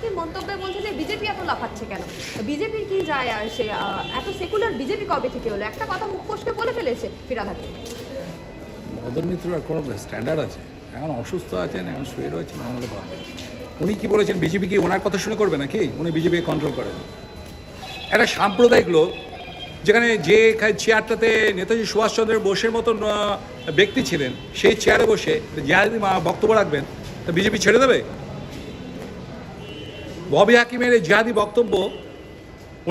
অনেকেই মন্তব্যে বলছে যে বিজেপি এত লাফাচ্ছে কেন? বিজেপির কি যায় আসে আহ, এত সেকুলার বিজেপি কবে থেকে হলো একটা কথা মুখ ফসকে বলে ফেলেছে ফিরাঘাট মদন মিত্রর কোনো স্ট্যান্ডার্ড আছে? এখন অসুস্থ আছেন এখন শুয়ে রয়েছেন আমাদের উনি কি বলেছেন বিজেপি কি ওনার কথা শুনে করবে নাকি? উনি বিজেপি কন্ট্রোল করেন। একটা সাম্প্রদায়িক লোক যেখানে যে চেয়ারটাতে নেতাজি সুভাষচন্দ্র বোসের মতন ব্যক্তি ছিলেন সেই চেয়ারে বসে মা- বক্তব্য রাখবেন তা বিজেপি ছেড়ে দেবে? ববি হাকিমের এই জিহাদি বক্তব্য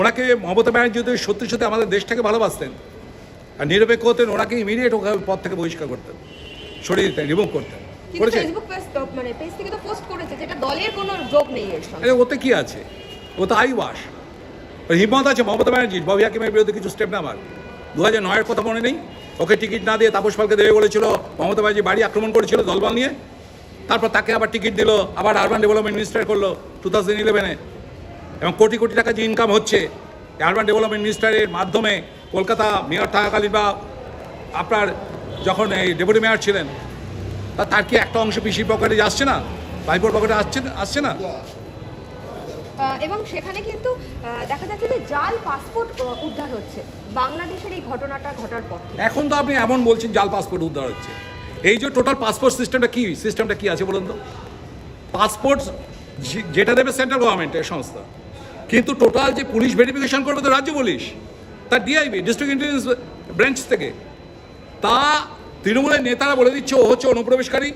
ওনাকে মমতা ব্যানার্জি যদি সত্যি সত্যি আমাদের দেশটাকে ভালোবাসতেন আর নিরপেক্ষ হতেন ওনাকে ইমিডিয়েট ওকে পথ থেকে বহিষ্কার করতেন সরিয়ে দিতেন রিমুভ করতেন। মানে ওতে কি আছে? ও তো ওর হিম্মত আছে মমতা ব্যানার্জির ববি হাকিমের বিরুদ্ধে কিছু স্টেপ নেওয়ার। দু হাজার নয়ের কথা মনে নেই? ওকে টিকিট না দিয়ে তাপস পালকে দেবে বলেছিল মমতা ব্যানার্জি বাড়ি আক্রমণ করেছিল দলবল নিয়ে। তারপর তাকে আবার টিকিট দিল আবার আরবান ডেভেলপমেন্ট মিনিস্টার করল টু থাউজেন্ড ইলেভেনে এবং কোটি কোটি টাকা যে ইনকাম হচ্ছে আরবান ডেভেলপমেন্ট মিনিস্টারের মাধ্যমে কলকাতা মেয়র থাকাকালীন বা আপনার যখন এই ডেপুটি মেয়র ছিলেন তা তার কি একটা অংশ পিসির পকেটে আসছে না? ভাইপোর পকেটে আসছে আসছে না? এবং সেখানে কিন্তু দেখা যাচ্ছে যে জাল পাসপোর্ট উদ্ধার হচ্ছে। বাংলাদেশের এই ঘটনাটা ঘটার পর এখন তো আপনি এমন বলছেন জাল পাসপোর্ট উদ্ধার হচ্ছে। এই যে টোটাল পাসপোর্ট সিস্টেমটা কি? সিস্টেমটা কি আছে বলুন তো? পাসপোর্ট যেটা দেবে সেন্ট্রাল গভর্নমেন্টের সংস্থা। কিন্তু টোটাল যে পুলিশ ভেরিফিকেশন করবে তো রাজ্য পুলিশ তার ডিআইবি ডিস্ট্রিক্ট ইন্টেলিজেন্স ব্রাঞ্চ থেকে। তা তৃণমূলের নেতারা বলে দিচ্ছে, ও হচ্ছে অনুপ্রবেশকারী।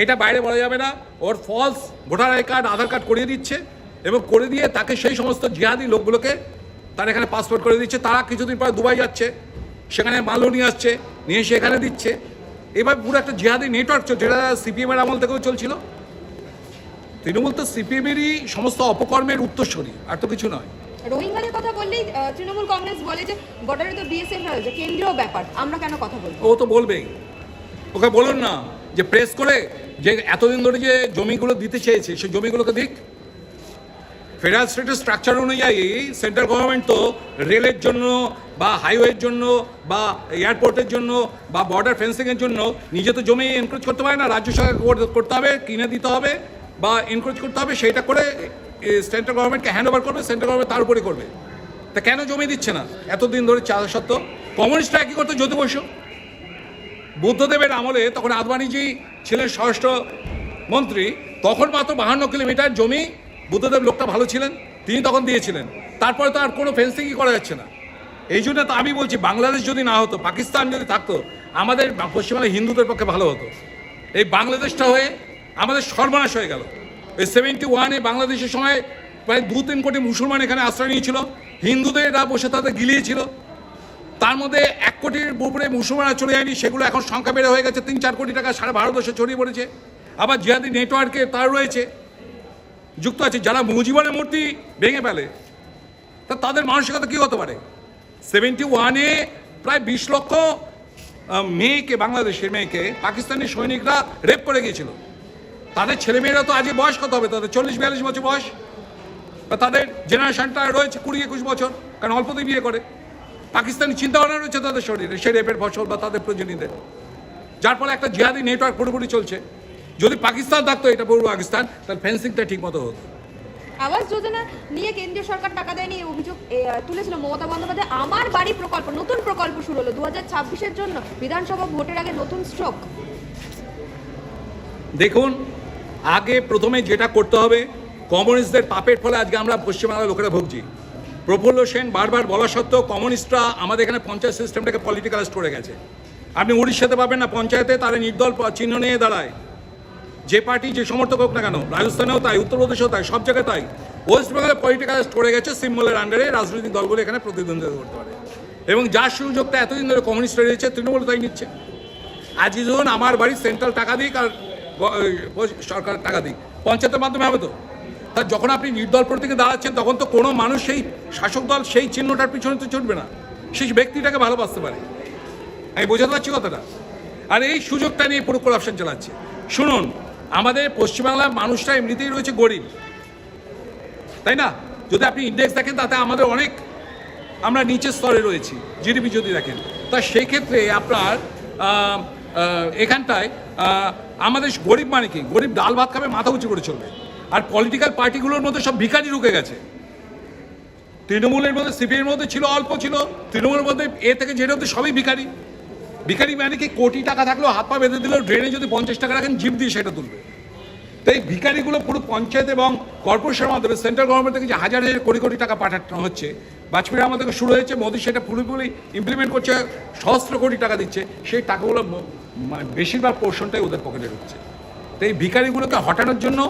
এটা বাইরে বলা যাবে না। ওর false voter I card Aadhaar card করিয়ে দিচ্ছে এবং করে দিয়ে তাকে সেই সমস্ত জিহাদি লোকগুলোকে তার এখানে পাসপোর্ট করে দিচ্ছে। তারা কিছুদিন পরে দুবাই যাচ্ছে। সেখানে মালও নিয়ে আসছে। নিয়ে এসে এখানে দিচ্ছে। এবার পুরো একটা জিহাদি নেটওয়ার্ক চলছে যেটা সিপিএমের আমল থেকেও চলছিল। তৃণমূল তো সিপিএমেরই সমস্ত অপকর্মের উত্তরস্বরী আর তো কিছু নয়। রোহিঙ্গাদের কথা বললেই তৃণমূল কংগ্রেস বলে যে বর্ডারে তো বিএসএফ রয়েছে কেন্দ্রীয় ব্যাপার আমরা কেন কথা বলব? ও তো বলবেই। ওকে বলুন না যে প্রেস করে যে এতদিন ধরে যে জমিগুলো দিতে চেয়েছে সেই জমিগুলোকে দিক। ফেডারেল স্টেটের স্ট্রাকচার অনুযায়ী সেন্ট্রাল গভর্নমেন্ট তো রেলের জন্য বা হাইওয়ের জন্য বা এয়ারপোর্টের জন্য বা বর্ডার ফেন্সিংয়ের জন্য নিজে তো জমি এনক্রোচ করতে পারে না। রাজ্য সরকার করতে হবে, কিনে দিতে হবে বা এনক্রোচ করতে হবে, সেইটা করে সেন্ট্রাল গভর্নমেন্টকে হ্যান্ড ওভার করবে সেন্ট্রাল গভর্নমেন্ট তার উপরে করবে। তা কেন জমি দিচ্ছে না? এতদিন ধরে চাঁদা সত্ত্বেও কমিউনিস্টরা একই করতো? জ্যোতি বসু। বুদ্ধদেবের আমলে তখন আদবানিজি ছিলেন স্বরাষ্ট্র মন্ত্রী, তখন মাত্র বাহান্ন কিলোমিটার জমি বুদ্ধদেব লোকটা ভালো ছিলেন, তিনি তখন দিয়েছিলেন। তারপরে তো আর কোনো ফেন্সিংই করা যাচ্ছে না। এই জন্য তো আমি বলছি, বাংলাদেশ যদি না হতো, পাকিস্তান যদি থাকতো, আমাদের পশ্চিমবাংলার হিন্দুদের পক্ষে ভালো হতো। এই বাংলাদেশটা হয়ে আমাদের সর্বনাশ হয়ে গেল। এই সেভেন্টি ওয়ানে বাংলাদেশের সময় প্রায় দু তিন কোটি মুসলমান এখানে আশ্রয় নিয়েছিল। হিন্দুদেররা বসে তাদের গিলিয়েছিল। তার মধ্যে এক কোটির উপরে মুসলমানরা চলে যায়নি, সেগুলো এখন সংখ্যা বেড়ে হয়ে গেছে। তিন চার কোটি টাকা সারা ভারতবর্ষে ছড়িয়ে পড়েছে। আবার জিহাদি নেটওয়ার্কে তার রয়েছে। যুক্ত আছে, যারা মুজিবনের মূর্তি ভেঙে ফেলে, তা তাদের মানসিকতা কী হতে পারে? সেভেন্টি ওয়ানে প্রায় বিশ লক্ষ মেয়েকে, বাংলাদেশের মেয়েকে, পাকিস্তানি সৈনিকরা রেপ করে গিয়েছিল। তাদের ছেলেমেয়েরা তো আজকে বয়স কত হবে? তাদের চল্লিশ, বিয়াল্লিশ বছর বয়স। বা তাদের জেনারেশনটা রয়েছে কুড়ি, একুশ বছর, কারণ অল্পতেই বিয়ে করে। পাকিস্তানি চিন্তাভাবনা রয়েছে তাদের শরীরে, সে রেপের ফসল বা তাদের প্রয়োজনীদের যার ফলে একটা জিহাদি নেটওয়ার্ক পুরোপুরি চলছে। যদি পাকিস্তান থাকতো এটা পূর্ব পাকিস্তান তাহলে ফেন্সিংটা ঠিক মতো হতো। আবাস যোজনা নিয়ে কেন্দ্রীয় সরকার টাকা দেয়নি অভিযোগ তুলেছিল মমতা বন্দ্যোপাধ্যায়। আমার বাড়ি প্রকল্প নতুন প্রকল্প শুরু হলো দু হাজার জন্য বিধানসভা ভোটের আগে নতুন স্ট্রোক দেখুন আগে প্রথমে যেটা করতে হবে কমিউনিস্টদের পাপের ফলে আজকে আমরা পশ্চিমবাংলার লোকেরা ভুগছি। প্রফুল্ল সেন বারবার বলা সত্ত্বেও কমিউনিস্টরা আমাদের এখানে পঞ্চায়েত সিস্টেমটাকে পলিটিক্যালাইজ করে গেছে। আপনি উড়িষ্যাতে পাবেন না পঞ্চায়েতে তারা নির্দল চিহ্ন নিয়ে দাঁড়ায়। যে পার্টি যে সমর্থক হোক না কেন, রাজস্থানেও তাই, উত্তরপ্রদেশেও তাই, সব জায়গায় তাই। ওয়েস্ট বেঙ্গলে পলিটিক্যালাইজ করে গেছে, সিম্বলের আন্ডারে রাজনৈতিক দলগুলো এখানে প্রতিদ্বন্দ্বিতা করতে পারে। এবং যার সুযোগটা এতদিন ধরে কমিউনিস্টরা রয়েছে তৃণমূল তাই নিচ্ছে। আজকে ধরুন আমার বাড়ি সেন্ট্রাল টাকা দিক আর সরকার টাকা দিক, পঞ্চায়েতের মাধ্যমে হবে তো? তা যখন আপনি নির্দল প্রতীকে দাঁড়াচ্ছেন, তখন তো কোনো মানুষ সেই শাসক দল সেই চিহ্নটার পিছনে তো ছুটবে না। সেই ব্যক্তিটাকে ভালোবাসতে পারে। আমি বোঝাতে পারছি কথাটা। আর এই সুযোগটা নিয়ে পুরো করাপশন চালাচ্ছে। শুনুন আমাদের পশ্চিমবাংলার মানুষটা এমনিতেই রয়েছে গরিব। তাই না? যদি আপনি ইন্ডেক্স দেখেন, তাতে আমাদের অনেক আমরা নিচের স্তরে রয়েছি জিডিপি যদি দেখেন। তা সেই ক্ষেত্রে আপনার এখানটায় আমাদের গরিব মানে কি? গরিব ডাল ভাত খাবে, মাথা উঁচু করে চলবে। আর পলিটিক্যাল পার্টিগুলোর মধ্যে সব ভিখারি ঢুকে গেছে। তৃণমূলের মধ্যে সিপিএর মধ্যে ছিল, অল্প ছিল, তৃণমূলের মধ্যে এ থেকে জেড অব্দি সবই ভিখারি। ভিখারি মানে কোটি টাকা থাকলেও হাত পা বেঁধে দিলেও ড্রেনে যদি পঞ্চাশ টাকা রাখেন জিপ দিয়ে সেটা তুলবে। তাই এই ভিখারিগুলো পুরো পঞ্চায়েত এবং কর্পোরেশনের মাধ্যমে সেন্ট্রাল গভর্নমেন্ট থেকে যে হাজার হাজার কোটি কোটি টাকা পাঠানো হচ্ছে। বাজপেয়ীর আমাদের শুরু হয়েছে, মোদী সেটা পুরোপুরি ইমপ্লিমেন্ট করছে, সহস্র কোটি টাকা দিচ্ছে। সেই টাকাগুলো মানে বেশিরভাগ পোর্শনটাই ওদের পকেটে ঢুকছে। তো এই ভিখারিগুলোকে হটানোর জন্য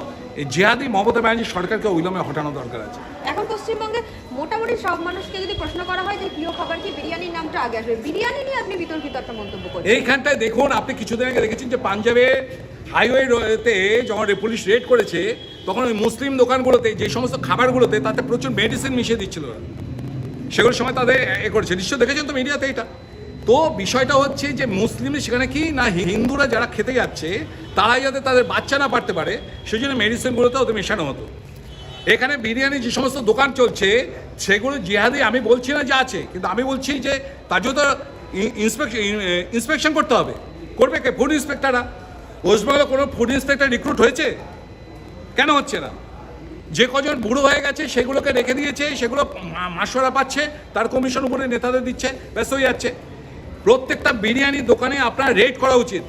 এই জেহাদি মমতা ব্যানার্জি সরকারকে অবিলম্বে হটানো দরকার আছে। এখন পশ্চিমবঙ্গে মোটামুটি সব মানুষকে যদি প্রশ্ন করা হয় যে প্রিয় খাবার কি? বিরিয়ানির নামটা আগে আসবে। বিরিয়ানি নিয়ে আপনি বিতর্কিত একটা মন্তব্য করছেন। এইখানটায় দেখুন, আপনি কিছুদিন আগে দেখেছেন যে পাঞ্জাবে হাইওয়েতে যখন পুলিশ রেড করেছে, তখন ওই মুসলিম দোকানগুলোতে, যে সমস্ত খাবারগুলোতে তাতে প্রচুর মেডিসিন মিশিয়ে দিচ্ছিল। সেগুলোর সময় তাদের এ করেছে। নিশ্চয় দেখেছেন তো মিডিয়াতে এটা? তো বিষয়টা হচ্ছে যে মুসলিম সেখানে কি না হিন্দুরা যারা খেতে যাচ্ছে, তারাই যাতে তাদের বাচ্চা না পারতে পারে সেই জন্য মেডিসিনগুলোতে ওদের মেশানো হতো। এখানে বিরিয়ানি যে সমস্ত দোকান চলছে, সেগুলো জিহাদি আমি বলছি না যে আছে, কিন্তু আমি বলছি যে তার জন্য ইন্সপেকশন ইন্সপেকশন করতে হবে। করবে কে? ফুড ইন্সপেক্টররা ওয়েস্টবেঙ্গলে কোনো ফুড ইন্সপেক্টর রিক্রুট হয়েছে? কেন হচ্ছে না? যে কজন বুড়ো হয়ে গেছে, সেগুলোকে রেখে দিয়েছে, সেগুলো মাসোরা পাচ্ছে, তার কমিশন উপরে নেতাদের দিচ্ছে ব্যস্ত হয়ে যাচ্ছে। প্রত্যেকটা বিরিয়ানি দোকানে আপনার রেড করা উচিত।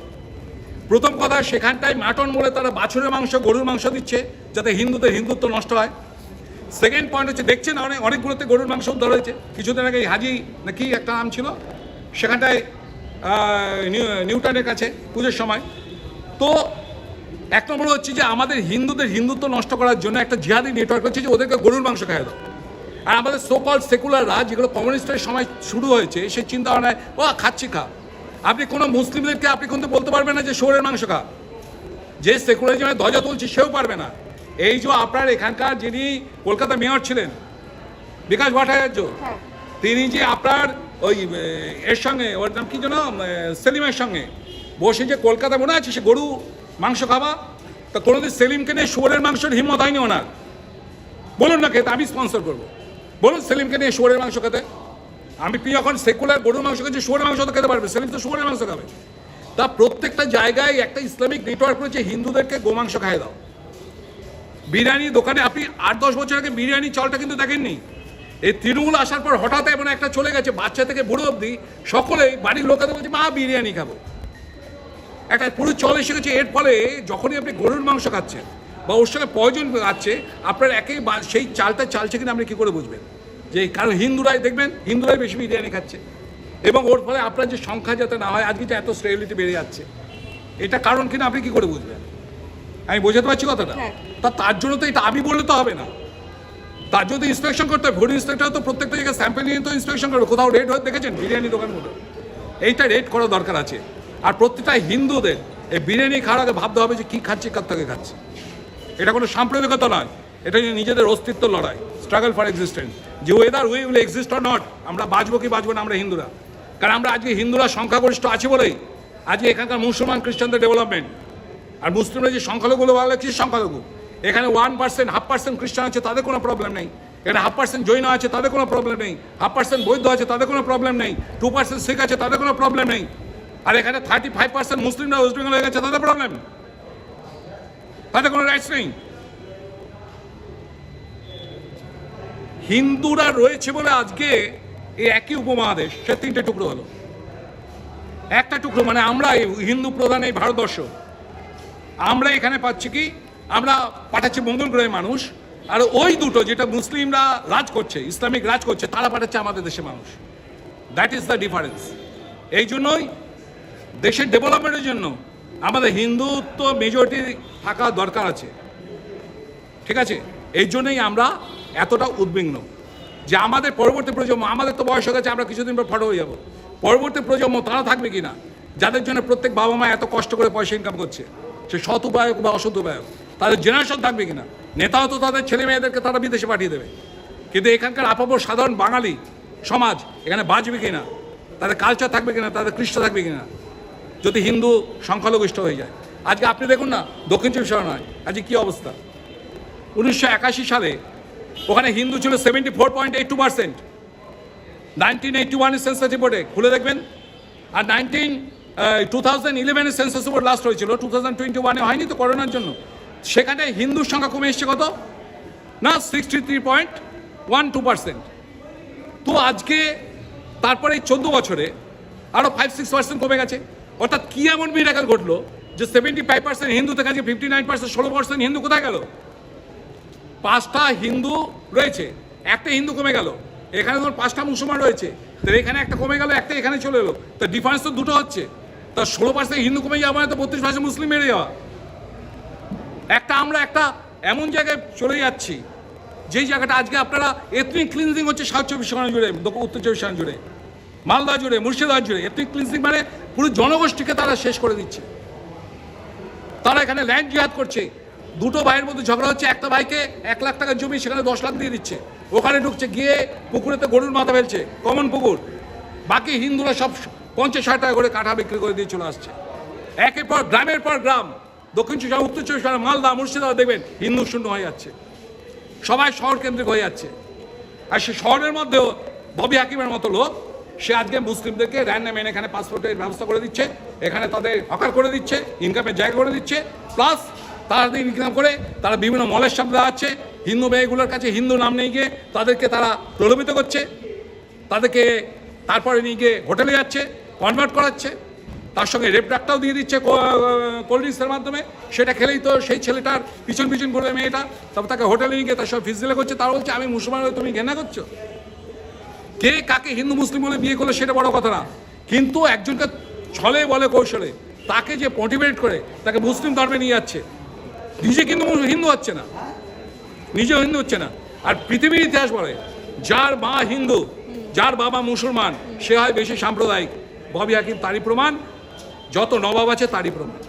প্রথম কথা, সেখানটায় মাটন বলে তারা বাছুরের মাংস, গরুর মাংস দিচ্ছে, যাতে হিন্দুদের হিন্দুত্ব নষ্ট হয়। সেকেন্ড পয়েন্ট হচ্ছে, দেখছেন অনেক অনেকগুলোতে গরুর মাংস উদ্ধার হয়েছে। কিছুদিন আগে হাজি নাকি একটা নাম ছিল, সেখানটায় নিউ- নিউটনের কাছে পুজোর সময়। তো এক নম্বর হচ্ছে যে, আমাদের হিন্দুদের হিন্দুত্ব নষ্ট করার জন্য একটা জিহাদি নেটওয়ার্ক হচ্ছে যে, ওদেরকে গরুর মাংস খাইয়ে দাও। আর আমাদের সোকল সেকুলাররা যেগুলো কমিউনিস্টের সময় শুরু হয়েছে সেই চিন্তা ভাবনায় ও খাচ্ছি, খা। আপনি কোনো মুসলিমদেরকে আপনি কিন্তু বলতে পারবেন না যে শোরের মাংস খা। যে সেকুলারিজমে ধ্বজা তুলছে সেও পারবে না। এই যে আপনার এখানকার যিনি কলকাতা মেয়র ছিলেন বিকাশ ভট্টাচার্য হ্যাঁ। তিনি যে আপনার ওই এর সঙ্গে ওর নাম কি যেন সেলিমের সঙ্গে বসে যে কলকাতা মনে আছে সে গরু মাংস খাওয়া? তা কোনোদিন সেলিমকে নিয়ে শুয়োরের মাংসের হিম্মত হয়নি ওনার। বলুন না খেতে আমি স্পন্সর করব। বলুন সেলিমকে নিয়ে শুয়োরের মাংস খেতে। আমি তুই যখন সেকুলার গরুর মাংস খেয়েছি শুয়োরের মাংস তো খেতে পারবে, সেলিম তো শুয়োরের মাংস খাবে। তা প্রত্যেকটা জায়গায় একটা ইসলামিক নেটওয়ার্ক রয়েছে, হিন্দুদেরকে গোমাংস খাইয়ে দাও। বিরিয়ানি দোকানে আপনি আট দশ বছর আগে বিরিয়ানি চালটা কিন্তু দেখেননি। এই তৃণমূল আসার পর হঠাৎ এমন একটা চলে গেছে, বাচ্চা থেকে বুড়ো অবধি সকলেই বাড়ির লোকেদের বলছে, মা, বিরিয়ানি খাব। একটা পুরো চল এসে গেছে, এর ফলে যখনই আপনি গরুর মাংস খাচ্ছেন বা ওর সঙ্গে প্রয়োজন খাচ্ছে আপনার একেই সেই চালটা চালছে কিনা আপনি কী করে বুঝবেন? যে কারণ হিন্দুরাই দেখবেন হিন্দুরাই বেশি বিরিয়ানি খাচ্ছে। এবং ওর ফলে আপনার যে সংখ্যা যাতে না হয় আজকে যে এত স্টেবিলিটি বেড়ে যাচ্ছে এটা কারণ কিনা আপনি কি করে বুঝবেন? আমি বোঝাতে পারছি কথাটা? হ্যাঁ। তা তার জন্য তো এটা আমি বললে তো হবে না। তার জন্য ইন্সপেকশন করতে হবে। ফুড ইন্সপেক্টর তো প্রত্যেকটা জায়গায় স্যাম্পল নিয়ে তো ইন্সপেকশন করবে। কোথাও রেড হয়ে দেখেছেন? বিরিয়ানি দোকানগুলো। এইটা রেড করা দরকার আছে। আর প্রত্যেকটা হিন্দুদের এই বিরিয়ানি খাওয়ার আগে ভাবতে হবে যে কী খাচ্ছে কার থেকে খাচ্ছে। এটা কোনো সাম্প্রদায়িকতা নয়। এটা নিজেদের অস্তিত্ব লড়াই স্ট্রাগল ফর এক্সিস্টেন্স যে whether we will exist or not আমরা বাঁচবো কি বাঁচবো না, আমরা হিন্দুরা। কারণ আমরা আজকে হিন্দুরা সংখ্যাগরিষ্ঠ আছি বলেই আজকে এখানকার মুসলমান খ্রিস্টানদের ডেভেলপমেন্ট আর মুসলিমরা যে সংখ্যালঘু ভালো লাগছে সংখ্যালঘু। এখানে ওয়ান পার্সেন্ট হাফ পার্সেন্ট খ্রিস্টান আছে, তাদের কোনো প্রবলেম নেই। এখানে হাফ পার্সেন্ট জৈন আছে, তাদের কোনো প্রবলেম নেই। হাফ পার্সেন্ট বৌদ্ধ আছে, তাদের কোনো প্রবলেম নেই। টু পার্সেন্ট শিখ আছে, তাদের কোনো প্রবলেম নেই। আর এখানে থার্টি ফাইভ পার্সেন্ট মুসলিমরা ওয়েস্ট বেঙ্গল হয়ে গেছে, তাদের প্রবলেম তাদের কোনো রাইটস নেই। হিন্দুরা রয়েছে বলে আজকে এই একই উপমহাদেশ, সে তিনটে টুকরো হলো। একটা টুকরো মানে আমরা হিন্দু প্রধান এই ভারতবর্ষ। আমরা এখানে পাচ্ছি কি? আমরা পাঠাচ্ছি মঙ্গল গ্রহের মানুষ, আর ওই দুটো যেটা মুসলিমরা রাজ করছে, ইসলামিক রাজ করছে, তারা পাঠাচ্ছে আমাদের দেশে মানুষ। দ্যাট ইজ দ্য ডিফারেন্স এই জন্যই দেশের ডেভেলপমেন্টের জন্য আমাদের হিন্দুত্ব মেজরিটি থাকা দরকার আছে। ঠিক আছে? এই জন্যই আমরা এতটা উদ্বিগ্ন যে আমাদের পরবর্তী প্রজন্ম, আমাদের তো বয়স হয়ে গেছে, আমরা কিছুদিন পর ফটো হয়ে যাব। পরবর্তী প্রজন্ম তারা থাকবে কি না যাদের জন্য প্রত্যেক বাবা মা এত কষ্ট করে পয়সা ইনকাম করছে, সে সৎ উপায়ক বা অসৎ উপায়ক, তাদের জেনারেশন থাকবে কি না নেতাও তো তাদের ছেলে মেয়েদেরকে তারা বিদেশে পাঠিয়ে দেবে। কিন্তু এখানকার আপাপর সাধারণ বাঙালি সমাজ এখানে বাঁচবে কিনা? তাদের কালচার থাকবে কিনা? তাদের কৃষ্ণ থাকবে কিনা? যদি হিন্দু সংখ্যালঘিষ্ঠ হয়ে যায়। আজকে আপনি দেখুন না, দক্ষিণ চব্বিশ পরগনায়, আজকে কী অবস্থা? উনিশশো একাশি সালে ওখানে হিন্দু ছিল seventy four point eight two percent nineteen eighty ওয়ানের সেন্সাস রিপোর্টে খুলে দেখবেন। আর নাইনটিন টু থাউজেন্ড ইলেভেনের সেন্সাস রিপোর্ট লাস্ট হয়েছিল টু থাউজেন্ড টোয়েন্টি ওয়ানে হয়নি তো করোনার জন্য। সেখানে হিন্দুর সংখ্যা কমে এসছে কত? না sixty three point one two percent তো আজকে, তারপরে এই চোদ্দ বছরে আরও ফাইভ সিক্স পার্সেন্ট কমে গেছে। অর্থাৎ কি এমন মিরাকাল ঘটলো যে সেভেন্টি ফাইভ পার্সেন্ট হিন্দু থেকে আজকে ফিফটি নাইন পার্সেন্ট ষোলো পার্সেন্ট হিন্দু কোথায় গেল? পাঁচটা হিন্দু রয়েছে, একটা হিন্দু কমে গেল। এখানে ধর পাঁচটা মুসলমান রয়েছে, তো এখানে একটা কমে গেল, একটা এখানে চলে এলো। তো ডিফারেন্স তো দুটো হচ্ছে। তা ষোলো পার্সেন্ট হিন্দু কমে যাওয়া মানে তো বত্রিশ পার্সেন্ট মুসলিম মেরে যাওয়া। একটা আমরা একটা এমন জায়গায় চলে যাচ্ছি, যেই জায়গাটা আজকে আপনারা এথনিক ক্লিনজিং হচ্ছে সাউথ চব্বিশ পরগনা জুড়ে উত্তর চব্বিশ পরগনা জুড়ে, মালদা জুড়ে, মুর্শিদাবাদ জুড়ে। এথনিক ক্লিনজিং মানে পুরো জনগোষ্ঠীকে তারা শেষ করে দিচ্ছে। তারা এখানে ল্যান্ড জিহাদ করছে। দুটো ভাইয়ের মধ্যে ঝগড়া হচ্ছে একটা ভাইকে এক লাখ টাকার জমি সেখানে দশ লাখ দিয়ে দিচ্ছে। ওখানে ঢুকছে গিয়ে পুকুরেতে গরুর মাথা ফেলছে কমন পুকুর। বাকি হিন্দুরা সব পঞ্চাশ ষাট টাকা করে কাঠা বিক্রি করে দিয়ে চলে আসছে। একের পর গ্রামের পর গ্রাম দক্ষিণ চব্বিশ উত্তর চব্বিশ পরগনা, মালদা মুর্শিদাবাদ দেখবেন হিন্দু শূন্য হয়ে যাচ্ছে। সবাই শহর কেন্দ্রিক হয়ে যাচ্ছে। আর সে শহরের মধ্যেও ববি হাকিমের মতো লোক সে আজকে মুসলিমদেরকে র্যান্ডাম এনে এখানে পাসপোর্টের ব্যবস্থা করে দিচ্ছে এখানে তাদের হকার করে দিচ্ছে ইনকামের জায়গা করে দিচ্ছে প্লাস তারা ইনকাম করে তারা বিভিন্ন মলের সামনে দাঁড়াচ্ছে, হিন্দু মেয়েগুলোর কাছে হিন্দু নাম নিয়ে গিয়ে তাদেরকে তারা প্রলোভিত করছে, তাদেরকে তারপরে নিয়ে গিয়ে হোটেলে যাচ্ছে কনভার্ট করাচ্ছে, তার সঙ্গে রেপ ডাকটাও দিয়ে দিচ্ছে কোল্ড ড্রিঙ্কসের মাধ্যমে। সেটা খেলেই তো সেই ছেলেটার পিছন পিছন করবে মেয়েটা। তারপর তাকে হোটেলে নিয়ে গিয়ে তার সব ফিজিলে করছে, তারা বলছে, আমি মুসলমান হয়ে তুমি ঘেন্না করছ? কে কাকে হিন্দু মুসলিম বলে বিয়ে করল সেটা বড় কথা না। কিন্তু একজনকে ছলে বলে কৌশলে তাকে যে মোটিভেট করে তাকে মুসলিম ধর্মে নিয়ে যাচ্ছে নিজে কিন্তু হিন্দু হচ্ছে না। নিজেও হিন্দু হচ্ছে না। আর পৃথিবীর ইতিহাস বলে, যার মা হিন্দু, যার বাবা মুসলমান, সে হয় বেশি সাম্প্রদায়িক। ববি হাকিম তারই প্রমাণ, যত নবাব আছে তারই প্রমাণ।